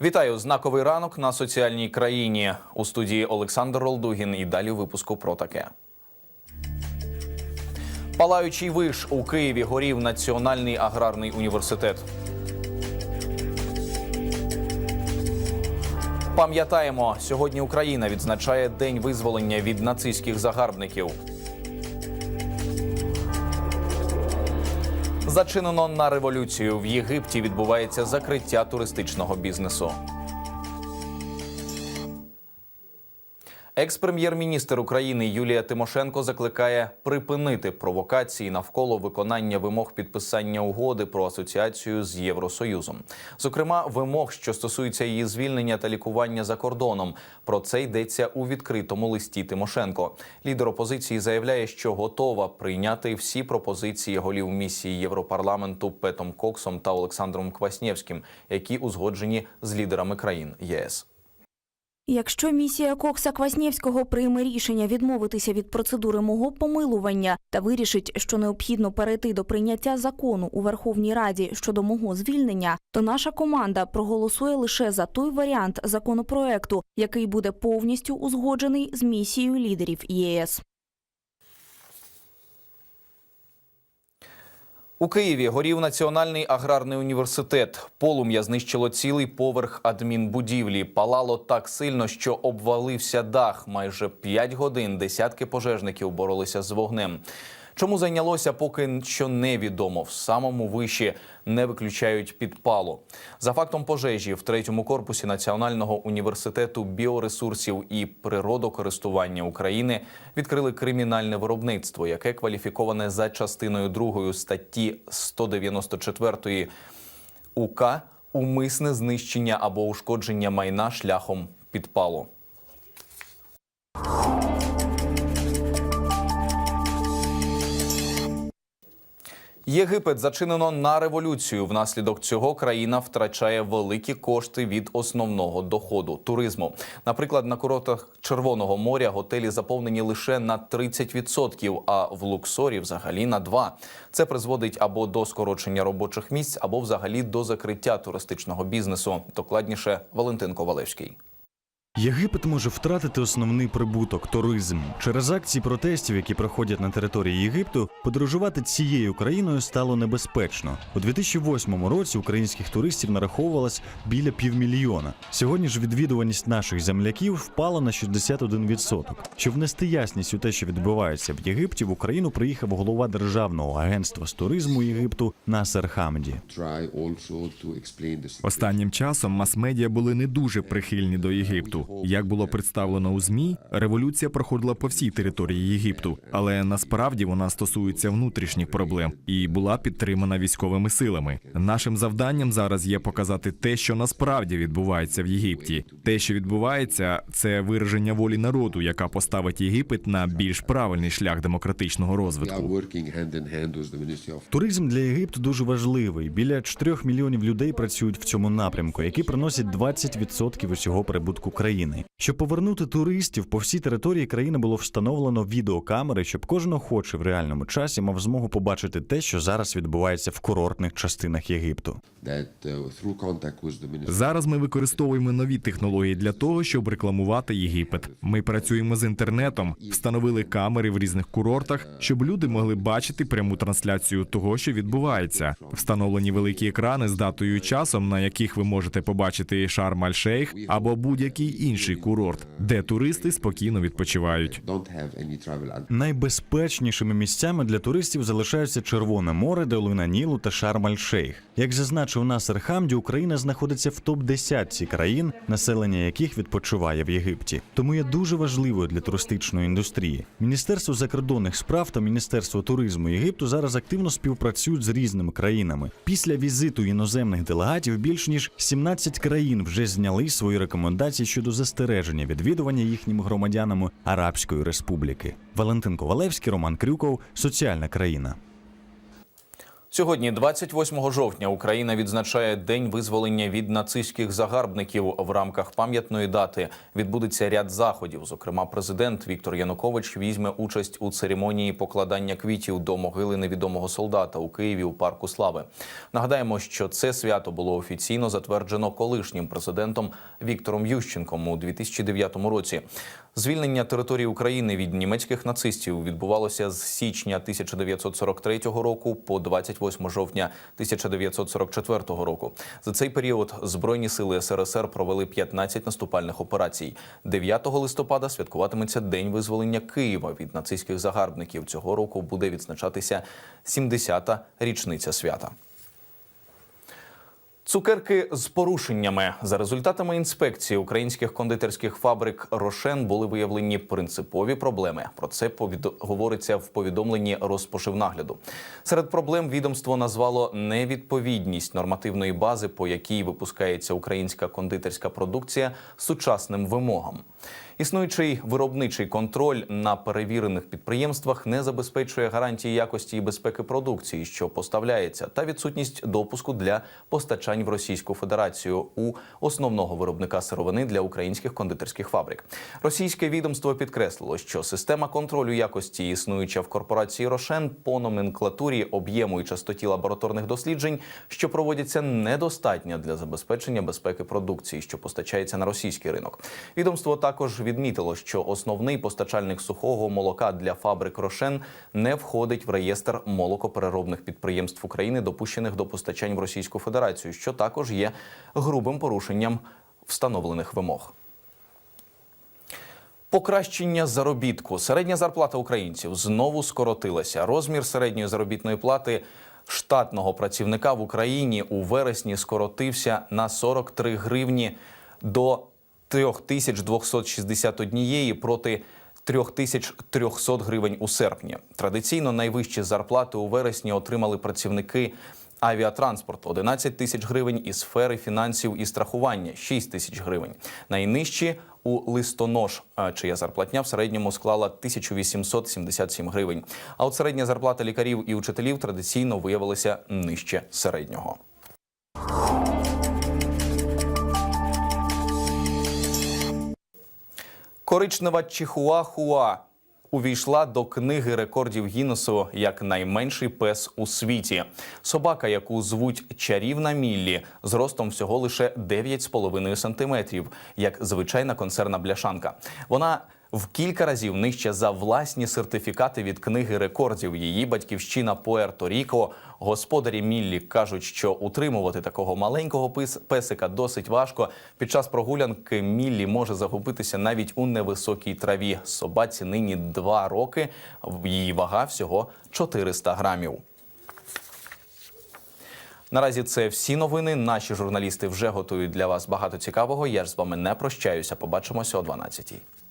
Вітаю знаковий ранок на соціальній країні у студії Олександр Ролдугін. І далі випуску про таке. Палаючий виш у Києві горів Національний аграрний університет. Пам'ятаємо, сьогодні Україна відзначає День визволення від нацистських загарбників. Зачинено на революцію. В Єгипті відбувається закриття туристичного бізнесу. Екс-прем'єр-міністр України Юлія Тимошенко закликає припинити провокації навколо виконання вимог підписання угоди про асоціацію з Євросоюзом, зокрема вимог, що стосуються її звільнення та лікування за кордоном. Про це йдеться у відкритому листі Тимошенко. Лідер опозиції заявляє, що готова прийняти всі пропозиції голів місії Європарламенту Петом Коксом та Олександром Кваснєвським, які узгоджені з лідерами країн ЄС. Якщо місія Кокса Кваснєвського прийме рішення відмовитися від процедури мого помилування та вирішить, що необхідно перейти до прийняття закону у Верховній Раді щодо мого звільнення, то наша команда проголосує лише за той варіант законопроекту, який буде повністю узгоджений з місією лідерів ЄС. У Києві горів Національний аграрний університет. Полум'я знищило цілий поверх адмінбудівлі. Палало так сильно, що обвалився дах. Майже 5 годин десятки пожежників боролися з вогнем. Чому зайнялося, поки що невідомо. В самому виші не виключають підпалу. За фактом пожежі в третьому корпусі Національного університету біоресурсів і природокористування України відкрили кримінальне виробництво, яке кваліфіковане за частиною 2 статті 194 УК умисне знищення або ушкодження майна шляхом підпалу. Єгипет зачинено на революцію. Внаслідок цього країна втрачає великі кошти від основного доходу туризму. Наприклад, на курортах Червоного моря готелі заповнені лише на 30%, а в Луксорі взагалі на 2%. Це призводить або до скорочення робочих місць, або взагалі до закриття туристичного бізнесу. Докладніше Валентин Ковалевський. Єгипет може втратити основний прибуток туризм. Через акції протестів, які проходять на території Єгипту, подорожувати цією країною стало небезпечно. У 2008 році українських туристів нараховувалось біля півмільйона. Сьогодні ж відвідуваність наших земляків впала на 61%. Щоб внести ясність у те, що відбувається в Єгипті, в Україну приїхав голова державного агентства з туризму Єгипту Насер Хамді. Останнім часом мас-медіа були не дуже прихильні до Єгипту. Як було представлено у змі, революція проходила по всій території Єгипту, але насправді вона стосується внутрішніх проблем і була підтримана військовими силами. Нашим завданням зараз є показати те, що насправді відбувається в Єгипті. Те, що відбувається, це вираження волі народу, яка поставить Єгипет на більш правильний шлях демократичного розвитку. Туризм для Єгипту дуже важливий. Біля 4 мільйонів людей працюють в цьому напрямку, які приносять 20% усього прибутку країни. Щоб повернути туристів по всій території країни було встановлено відеокамери, щоб кожен охочий в реальному часі мав змогу побачити те, що зараз відбувається в курортних частинах Єгипту. uh, Зараз ми використовуємо нові технології для того, щоб рекламувати Єгипет. Ми працюємо з інтернетом, встановили камери в різних курортах, щоб люди могли бачити пряму трансляцію того, що відбувається. Встановлені великі екрани з датою і часом, на яких ви можете побачити Шарм-Аль-Шейх або будь-який інший курорт, де туристи спокійно відпочивають. Найбезпечнішими місцями для туристів залишаються Червоне море, долина Нілу та Шарм-Аль-Шейх. Як зазначив Насер Хамді, Україна знаходиться в топ 10 країн, населення яких відпочиває в Єгипті. Тому є дуже важливою для туристичної індустрії. Міністерство закордонних справ та Міністерство туризму Єгипту зараз активно співпрацюють з різними країнами. Після візиту іноземних делегатів більш ніж 17 країн вже зняли свої рекомендації щодо застереження відвідування їхніми громадянами Арабської Республіки. Валентин Ковалевський, Роман Крюков, Соціальна країна. Сьогодні, 28 жовтня, Україна відзначає День визволення від нацистських загарбників. В рамках пам'ятної дати відбудеться ряд заходів. Зокрема, президент Віктор Янукович візьме участь у церемонії покладання квітів до могили невідомого солдата у Києві у парку Слави. Нагадаємо, що це свято було офіційно затверджено колишнім президентом Віктором Ющенком у 2009 році. Звільнення території України від німецьких нацистів відбувалося з січня 1943 року по 28 жовтня 1944 року. За цей період збройні сили СРСР провели 15 наступальних операцій. 9 листопада святкуватиметься День визволення Києва від нацистських загарбників. Цього року буде відзначатися 70-та річниця свята. Цукерки з порушеннями за результатами інспекції українських кондитерських фабрик Рошен були виявлені принципові проблеми. Про це повід... говориться в повідомленні Розпошивнагляду. Серед проблем відомство назвало невідповідність нормативної бази, по якій випускається українська кондитерська продукція сучасним вимогам. Існуючий виробничий контроль на перевірених підприємствах не забезпечує гарантії якості і безпеки продукції, що поставляється, та відсутність допуску для постачань в Російську Федерацію у основного виробника сировини для українських кондитерських фабрик. Російське відомство підкреслило, що система контролю якості, існуюча в корпорації Рошен по номенклатурі об'єму і частоті лабораторних досліджень, що проводяться, недостатня для забезпечення безпеки продукції, що постачається на російський ринок. Відомство також відмітило, що основний постачальник сухого молока для фабрик Рошен не входить в реєстр молокопереробних підприємств України, допущених до постачань в Російську Федерацію, що також є грубим порушенням встановлених вимог. Покращення заробітку. Середня зарплата українців знову скоротилася. Розмір середньої заробітної плати штатного працівника в Україні у вересні скоротився на 43 гривні до 3261 проти 3300 гривень у серпні. Традиційно найвищі зарплати у вересні отримали працівники авіатранспорту 11 тисяч гривень і сфери фінансів і страхування 6 тисяч гривень. Найнижчі у листонож, чия зарплатня в середньому склала 1877 гривень. А от середня зарплата лікарів і учителів традиційно виявилася нижче середнього. Коричнева чихуахуа увійшла до книги рекордів Гіннесу як найменший пес у світі. Собака, яку звуть чарівна Міллі, з ростом всього лише 9,5 сантиметрів, як звичайна консервна бляшанка. Вона в кілька разів нижче за власні сертифікати від книги рекордів. Її батьківщина Пуерто-Ріко. Господарі Міллі кажуть, що утримувати такого маленького песика досить важко. Під час прогулянки Міллі може загубитися навіть у невисокій траві. Собаці нині два роки. Її вага всього 400 грамів. Наразі це всі новини. Наші журналісти вже готують для вас багато цікавого. Я ж з вами не прощаюся. Побачимося о 12-й.